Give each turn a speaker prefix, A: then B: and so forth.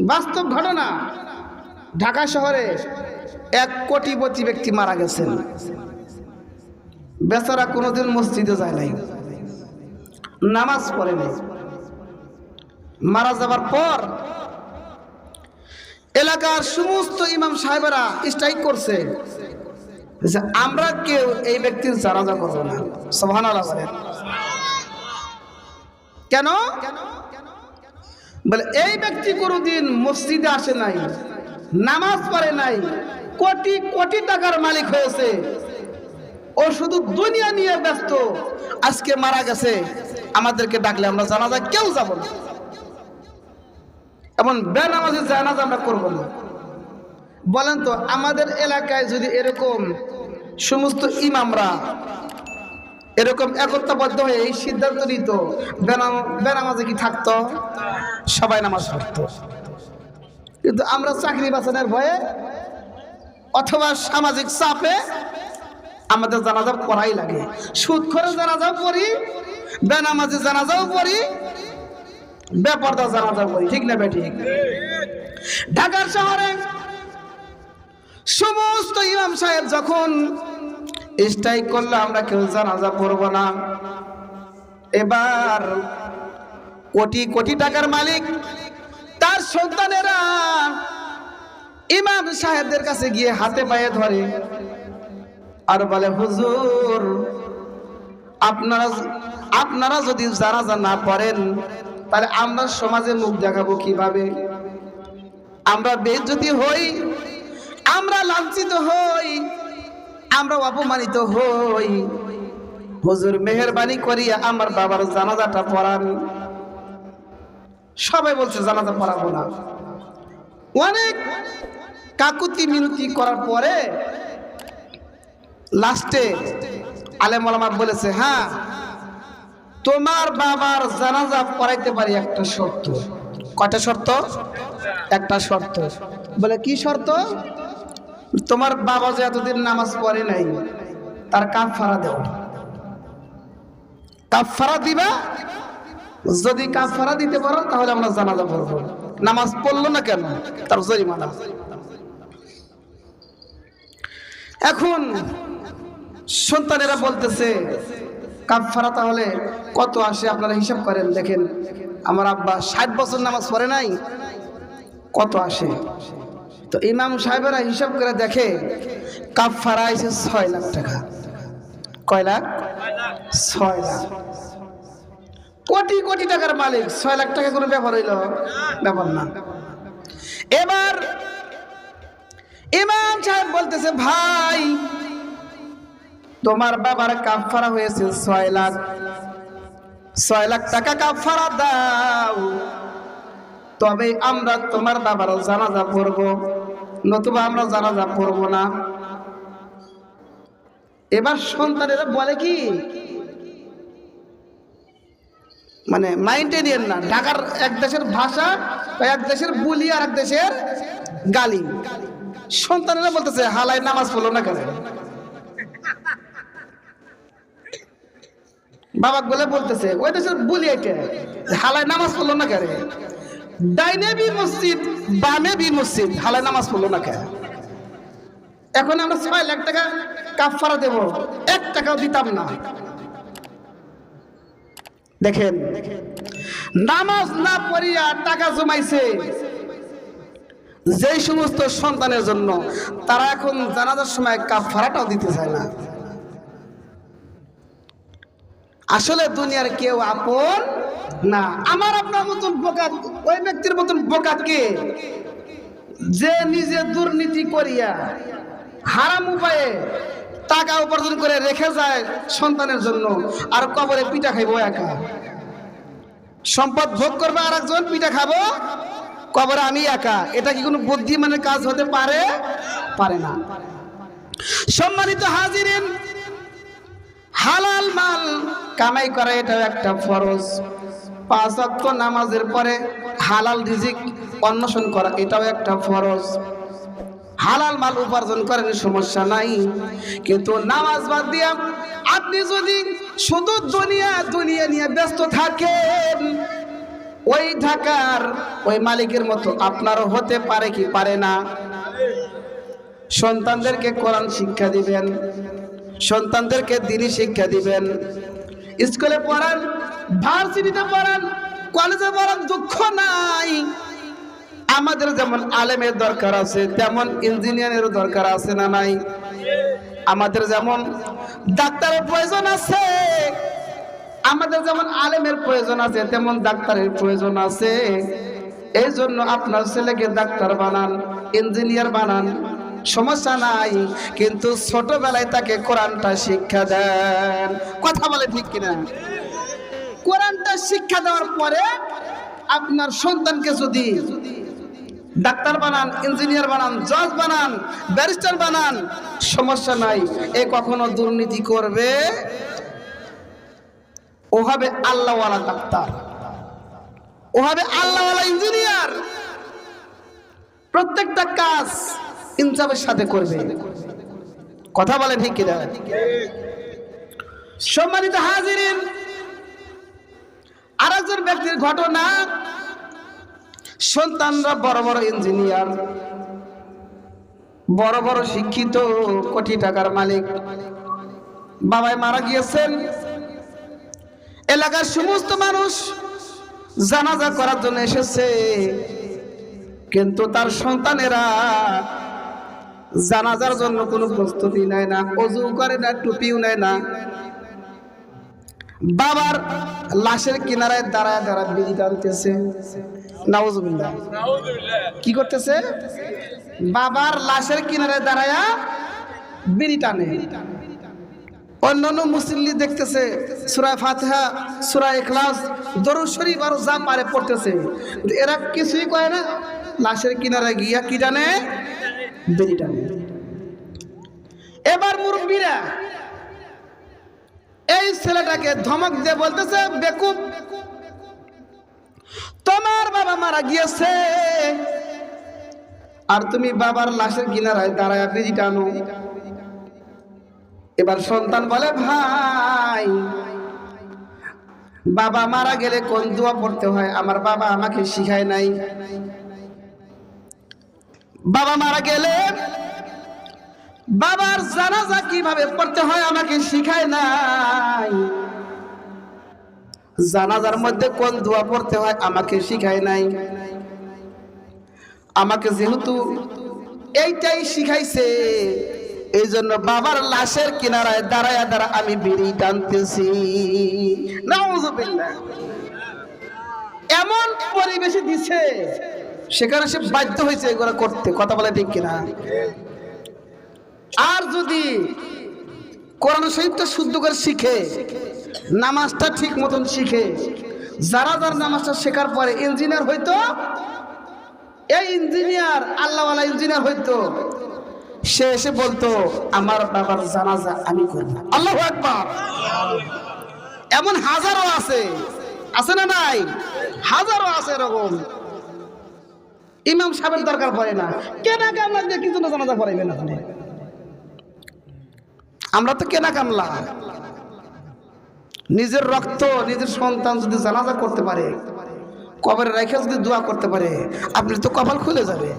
A: বাস্তব ঘটনা, ঢাকা শহরে এক কোটি কোটিপতি ব্যক্তি মারা গেছেন। বেচারা কোনোদিন মসজিদে যায় নাই। নামাজ পড়ে নাই। মারা যাবার পর এলাকার সমস্ত ইমাম সাহেবেরা স্ট্রাইক করছে আমরা কেউ এই ব্যক্তির জানাজা করব না। সোহান কেন? বলে, এই ব্যক্তি কোনোদিন মসজিদে আসে নাই, নামাজ পড়ে নাই, কোটি কোটি টাকার মালিক হয়েছে। ও শুধু দুনিয়া নিয়ে ব্যস্ত, আজকে মারা গেছে। আমাদেরকে ডাকলে আমরা জানাজা কেউ যাব না। এমন বেনামাজি জানাজা আমরা করব না। বলেন তো, আমাদের এলাকায় যদি এরকম সমস্ত ইমামরা এরকম একত্রবদ্ধ হয়ে এই সিদ্ধান্ত নিত। বেনাম- বেনামাজি কি থাকতো? সবাই নামাজ পড়তো। কিন্তু আমরা চাকরি বাঁচানোর ভয়ে অথবা সামাজিক চাপে আমাদের জানাজা পড়াই লাগে। সুদ করে জানাজাও পড়ি বেনামাজি জানাজাও পড়ি বেপর্দা জানাজাও পড়ি, ঠিক না ঠিক ঢাকার শহরে সমস্ত ইমাম সাহেব যখন স্ট্রাইক করলে আমরা কেউ জানাজা পড়ব না। এবার কোটি কোটি টাকার মালিক, তার সন্তানেরা ইমাম সাহেবদের কাছে গিয়ে হাতে পায়ে ধরে আর বলে, হুজুর, আপনারা আপনারা যদি জানাজা না পড়েন, তাহলে আমরা সমাজে মুখ দেখাবো কীভাবে? আমরা বেজ্জতি হই, আমরা লাঞ্ছিত হই। আমরা অপমানিত হই। হুজুর মেহরবানি করিয়া আমার বাবার জানাজাটা পড়ান। সবাই বলছে, জানাজা পড়াবো না। অনেক কাকুতি মিনতি করার পরে লাস্টে আলেম ওলামা বলেছে হ্যাঁ তোমার বাবার জানাজা পড়াইতে পারি একটা শর্ত। কয়টা শর্ত? একটা শর্ত। বলে, কি শর্ত? তোমার বাবা যে এতদিন নামাজ পড়ে নাই, তার কাফারা দেও। কাফারা দিবা? যদি কাফারা দিতে পারো, তাহলে আমরা জানাজা পড়ব। নামাজ পড়ল না কেন? তার জরিমানা। এখন সন্তানেরা বলতেছে কাফারা তাহলে কত আসে? আপনারা হিসাব করেন, দেখেন। আমার আব্বা ষাট বছর নামাজ পড়ে নাই, কত আসে? তো ইমাম সাহেবেরা হিসাব করে দেখে কাফারা এসে ছয় লাখ টাকা। কয় লাখ? ছয় লাখ। কোটি কোটি টাকার মালিক, ছয় লাখ টাকা কোনো ব্যাপার হইল? ব্যাপার না। এবার ইমাম সাহেব বলতেছে, ভাই, তোমার বাবার কাফারা হয়েছে ছয় লাখ। ছয় লাখ টাকা কাফারা দাও। তবে আমরা তোমার বাবার জানাজা পড়ব। নতুবা আমরা জানাজা পড়ব না। এবার সন্তানেরা বলে কি? মানে মাইন্ডে নিয়েন না, ঢাকার এক দেশের ভাষা এক দেশের বুলি আর এক দেশের গালি। সন্তানেরা বলতেছে হালাই নামাজ পড়ল না কেন? বাবা বলে বলতেছে, ওই দেশের বুলি এটা হালাই নামাজ পড়ল না কেন? ডাইনে বি মসজিদ, বামে বি মসজিদ। হালাই নামাজ পড়ল না কেন এখন আমরা ছয় লাখ টাকা কাফারা দেব। এক টাকাও দিতাম না। দেখেন, নামাজ না পড়িয়া টাকা জমাইছে। যেই সমস্ত সন্তানের জন্য তারা এখন জানাজার সময় কাফারাটাও দিতে চায় না। আসলে দুনিয়ার কেউ আপন না, আমার আপনার মতন বোকা ওই ব্যক্তির মতন বোকা কে? যে নিজে দুর্নীতি করিয়া হারাম উপায়ে টাকা উপার্জন করে রেখে যায় সন্তানের জন্য, আর কবরে পিঠা খাইবো একা। সম্পদ ভোগ করবে আর একজন, পিঠা খাব, কবরে আমি একা। এটা কি কোনো বুদ্ধিমানের কাজ হতে পারে? পারে না। সম্মানিত হাজিরিন, হালাল মাল কামাই করা এটাও একটা ফরজ। পাঁচ ওয়াক্ত নামাজের পরে হালাল রিজিক অন্বেষণ করা, এটাও একটা ফরজ। হালাল মাল উপার্জন করেন সমস্যা নাই। কিন্তু নামাজ বাদ দিয়া আপনি যদি শুধু দুনিয়া দুনিয়া নিয়ে ব্যস্ত থাকেন, ওই ঢাকার ওই মালিকের মতো আপনারও হতে পারে কি পারে না? সন্তানদেরকে কোরআন শিক্ষা দিবেন, সন্তানদেরকে দিনই শিক্ষা দিবেন। স্কুলে পড়ান ভার্সিটিতে পড়ান, কলেজে পড়ান, দুঃখ নাই। আমাদের যেমন আলেমের দরকার আছে, তেমন ইঞ্জিনিয়ারের দরকার আছে না নাই? আমাদের যেমন ডাক্তারের প্রয়োজন আছে, আমাদের যেমন আলেমের প্রয়োজন আছে, তেমন ডাক্তারের প্রয়োজন আছে। এই জন্য আপনার ছেলেকে ডাক্তার বানান, ইঞ্জিনিয়ার বানান, সমস্যা নাই। কিন্তু ছোটবেলায় তাকে কোরআনটা শিক্ষা দেন। কথা বলে ঠিক কিনা? কোরআনটা শিক্ষা দেওয়ার পরে আপনার সন্তানকে যদি ডাক্তার বানান, ইঞ্জিনিয়ার বানান, জজ বানান, ব্যারিস্টার বানান, সমস্যা নাই। এ কখনো দুর্নীতি করবে? ও হবে আল্লাহওয়ালা ডাক্তার। ও হবে আল্লাহওয়ালা ইঞ্জিনিয়ার। প্রত্যেকটা কাজ ইনসাফের সাথে করবে। কথা বলে ঠিক কিনা? সম্মানিত হাজিরিন আরেকজন ব্যক্তির ঘটনা। সন্তানরা বড় বড় ইঞ্জিনিয়ার বড় বড় শিক্ষিত, কোটি টাকার মালিক। বাবাই মারা গিয়েছেন। এলাকার সমস্ত মানুষ জানাজা করার জন্য এসেছে। কিন্তু তার সন্তানেরা জানাজার জন্য কোনো প্রস্তুতি নেয় না, অজু করে না, টুপিও নেয় না। বাবার লাশের কিনারায় দাঁড়ায় দাঁড়া বিড়ি টানতেছে। নাউজুবিল্লাহ। কি করতেছে? বাবার লাশের কিনারায় দাঁড়ায়া বিড়ি টানে। অন্যান্য মুসল্লি দেখতেছে, সুরায় ফাতেহা, সুরায় ইখলাস, দরুদ শরীফ আরও যা পারে পড়তেছে। এরা কিছুই করে না। লাশের কিনারে গিয়া কি টানে? বিড়ি টানে। এবার মুরব্বীরা এই ছেলেটাকে ধমক দিয়ে বলতেছে, বেকুব, তোমার বাবা মারা গিয়েছে। আর তুমি বাবার লাশের কিনারায় দাঁড়ায় বিড়ি টানো এবার সন্তান বলে, ভাই, বাবা মারা গেলে কোন দোয়া পড়তে হয়? আমার বাবা আমাকে শিখায় নাই। বাবা মারা গেলে বাবার জানাজা কীভাবে পড়তে হয় আমাকে শিখায় নাই। জানাজার মধ্যে কোন দোয়া পড়তে হয় আমাকে শিখায় নাই। আমাকে যেহেতু এইটাই শিখাইছে এই জন্য বাবার লাশের কিনারায় দাঁড়ায় দাঁড়া আমি বিড়ি টানতেছি। এমন পরিবেশে দিছে, সেখানে সে বাধ্য হয়েছে এগুলো করতে। কথা বলে ঠিক কিনা? আর যদি কোরআন শরীফটা শুদ্ধ করে শিখে, নামাজটা ঠিক মতন শিখে, যারা যার নামাজটা শেখার পরে ইঞ্জিনিয়ার হইতো, এই ইঞ্জিনিয়ার আল্লাহওয়ালা ইঞ্জিনিয়ার হইতো, সে এসে বলতো, আমার বাবার জানাজা আমি করব। আল্লাহ একবার এমন হাজারো আছে আছে না নাই? হাজারো আছে এরকম। ইমাম সাহেবের দরকার পড়ে না। কেনা কামলা দিয়ে কিছু না জানাজা পড়াইবেন আপনি আমরা তো কেনা কামলা। নিজের রক্ত, নিজের সন্তান যদি জানাজা করতে পারে, কবরে রেখে যদি দোয়া করতে পারে, আপনি তো কপাল খুলে যাবে।